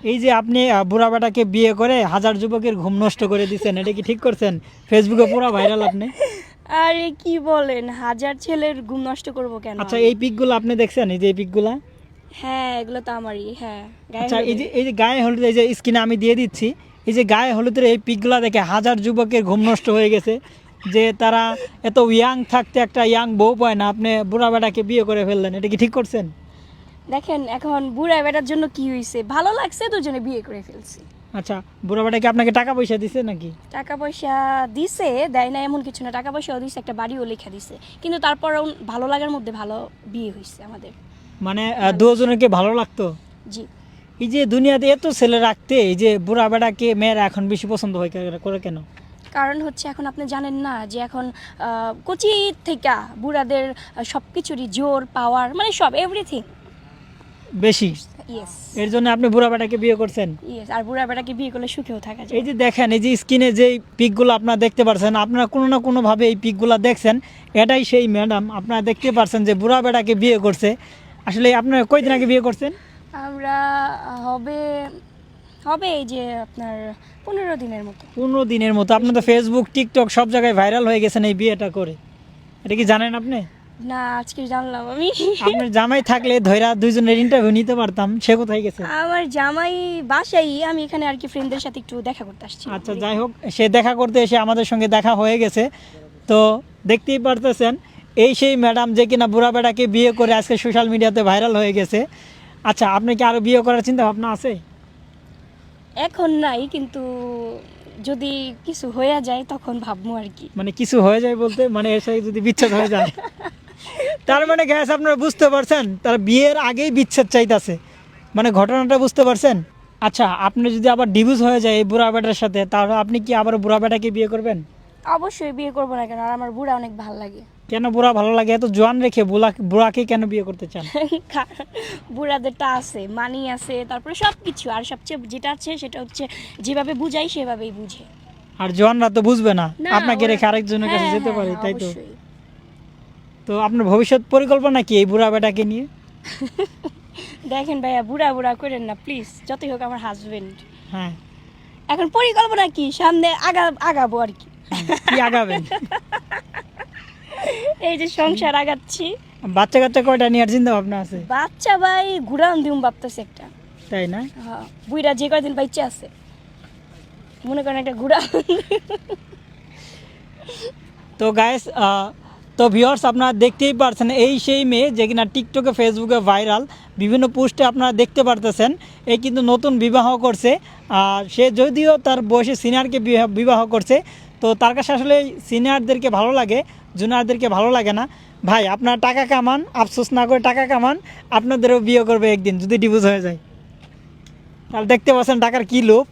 এই যে আপনি বুড়া বেটাকে বিয়ে করে হাজার যুবকের ঘুম নষ্ট করে দিচ্ছেন এটা কি ঠিক করছেন? ফেসবুকে পুরো ভাইরাল আপনি। আরে কি বলেন হাজার ছেলের ঘুম নষ্ট করব কেন আচ্ছা? এই পিকগুলো আপনি দেখছেন? এই যে এই পিকগুলা? হ্যাঁ এগুলো তো আমারই হ্যাঁ। আচ্ছা এই যে এই যে গায়ে হলুদ এই যে স্কিনে আমি দিয়ে দিচ্ছি এই যে গায়ে হলুদের এই পিকগুলা দেখে হাজার যুবকের ঘুম নষ্ট হয়ে গেছে যে তারা এত ইয়াং থাকতে একটা ইয়াং বউ পায় না আপনি বুড়া বেটাকে বিয়ে করে ফেললেন এটা কি ঠিক করছেন? দেখেন এখন বুড়া বেটার জন্য কি হয়েছে ভালো লাগছে দুজনে বিয়ে করে ফেলছি। আচ্ছা বুড়া বেটাকে আপনাকে টাকা পয়সা দিছে নাকি? টাকা পয়সা দিছে দেয় না এমন কিছু না টাকা পয়সাও দিছে একটা বাড়িও লেখা দিছে। কিন্তু তারপরেও ভালো লাগার মধ্যে ভালো বিয়ে হয়েছে আমাদের। মানে দুজনকে ভালো লাগতো? জি। এই যে দুনিয়াতে এত ছেলে রাখতে এই যে বুড়া বেটাকে মেয়েরা এখন বেশি পছন্দ হয় কে- করে কেন? কারণ হচ্ছে এখন আপনি জানেন না যে এখন কচি থেকে বুড়াদের সব কিছুরই জোর পাওয়ার মানে সব এভরিথিং বেশি? এর জন্য আপনি বুড়া বেটাকে বিয়ে করছেন? আর বুড়া বেটাকে বিয়ে করলে সুখেও থাকা যায়। এই যে দেখেন এই যে স্ক্রিনে যে পিকগুলো আপনারা দেখতে পাচ্ছেন আপনারা কোনো না কোনোভাবে এই পিকগুলো দেখছেন। এটাই সেই ম্যাডাম আপনারা দেখতে পাচ্ছেন যে বুড়া বেটাকে বিয়ে করছে। আসলে আপনারা কয়দিন আগে বিয়ে করছেন? আমরা হবে হবে এই যে আপনার পনেরো দিনের মতো। পনেরো দিনের মতো। আপনি তো ফেসবুক টিকটক সব জায়গায় ভাইরাল হয়ে গেছেন এই বিয়েটা করে। এটা কি জানেন আপনি? না আজকে জানলাম আমি। আপনার জামাই থাকলে ধৈরা দুইজনের ইন্টারভিউ নিতে পারতাম সে কোথায় গেছে? আমার জামাই বাসাই আমি এখানে আর কি ফ্রেন্ডদের সাথে একটু দেখা করতে আসছি। আচ্ছা যাই হোক সে দেখা করতে এসে আমাদের সঙ্গে দেখা হয়ে গেছে। তো দেখতেই পারতেছেন এই সেই ম্যাডাম যে কিনা বুড়া বেটাকে বিয়ে করে আজকে সোশ্যাল মিডিয়াতে ভাইরাল হয়ে গেছে। আচ্ছা আপনি কি আরও বিয়ে করার চিন্তা ভাবনা আছে? এখন নাই কিন্তু যদি কিছু হয়ে যায় তখন ভাববো আর কি। মানে কিছু হয়ে যায় বলতে মানে এর সাথে যদি বিচ্ছেদ হয়ে যায়। তার মানে গ্যাস আপনারা বুঝতে পারছেন তার বিয়ের আগেই বিচ্ছেদ চাইতেছে। মানে ঘটনাটা বুঝতে পারছেন? আচ্ছা আপনি যদি আবার ডিভোর্স হয়ে যায় এই বুড়া বেটার সাথে তাহলে আপনি কি আবার বুড়া বেটাকে বিয়ে করবেন? অবশ্যই বিয়ে করব না কেন আর আমার বুড়া অনেক ভালো লাগে। কেন বুড়া ভালো লাগে? এত জোয়ান রেখে বুড়া বুড়াকে কেন বিয়ে করতে চান? বুড়াদেরটা আছে মানি আছে তারপরে সব কিছু আর সবচেয়ে যেটা আছে সেটা হচ্ছে যেভাবে বুঝাই সেভাবেই বুঝে। আর জোয়ানরা তো বুঝবে না। আপনাকে রেখে আরেকজনের কাছে হ্যাঁ, যেতে হ্যাঁ, পারে তাই তো। তো আপনার ভবিষ্যৎ পরিকল্পনা কি এই বুড়া বেটাকে নিয়ে? দেখেন ভাইয়া বুড়া বুড়া করেন না প্লিজ যতই হোক আমার হাজবেন্ড হ্যাঁ। এখন পরিকল্পনা কি? সামনে আগা আগাবো আর কি। কি আগাবেন? এই যে সংসার আগাচ্ছি। বাচ্চা কাচ্চা কয়টা নেওয়ার চিন্তা ভাবনা আছে? বাচ্চা ভাই ঘুরান দিউম ভাবতেছে একটা। তাই না? হ্যাঁ বুইরা যে কয়দিন বাইচে আছে। মনে করেন একটা ঘুরা তো গায়েস তো ভিউয়ার্স আপনারা দেখতেই পারছেন এই সেই মেয়ে যে কিনা টিকটকে ফেসবুকে ভাইরাল বিভিন্ন পোস্টে আপনারা দেখতে পারতেছেন। এই কিন্তু নতুন বিবাহ করছে আর সে যদিও তার বয়সে সিনিয়রকে বিবাহ- বিবাহ করছে তো তার কাছে আসলে সিনিয়রদেরকে ভালো লাগে জুনিয়রদেরকে ভালো লাগে না। ভাই আপনার টাকা কামান আফসোস না করে টাকা কামান আপনাদেরও বিয়ে করবে একদিন যদি ডিভোর্স হয়ে যায়। তাহলে দেখতে পাচ্ছেন টাকার কী লোভ।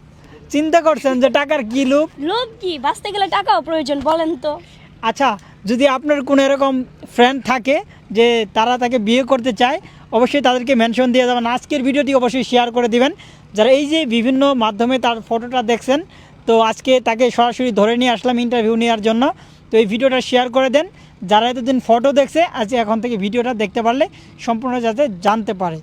চিন্তা করছেন যে টাকার কী লোভ। লোভ কি? বাঁচতে গেলে টাকাও প্রয়োজন বলেন তো। আচ্ছা যদি আপনার কোনো এরকম ফ্রেন্ড থাকে যে তারা তাকে বিয়ে করতে চায়, অবশ্যই তাদেরকে মেনশন দিয়ে যাবেন। আজকের ভিডিওটি অবশ্যই শেয়ার করে দিবেন। যারা এই যে বিভিন্ন মাধ্যমে তার ফটোটা দেখছেন, তো আজকে তাকে সরাসরি ধরে নিয়ে আসলাম ইন্টারভিউ নেওয়ার জন্য। তো এই ভিডিওটা শেয়ার করে দেন। যারা এতদিন ফটো দেখছে আজকে এখন থেকে ভিডিওটা দেখতে পারলে সম্পূর্ণ যাতে জানতে পারে।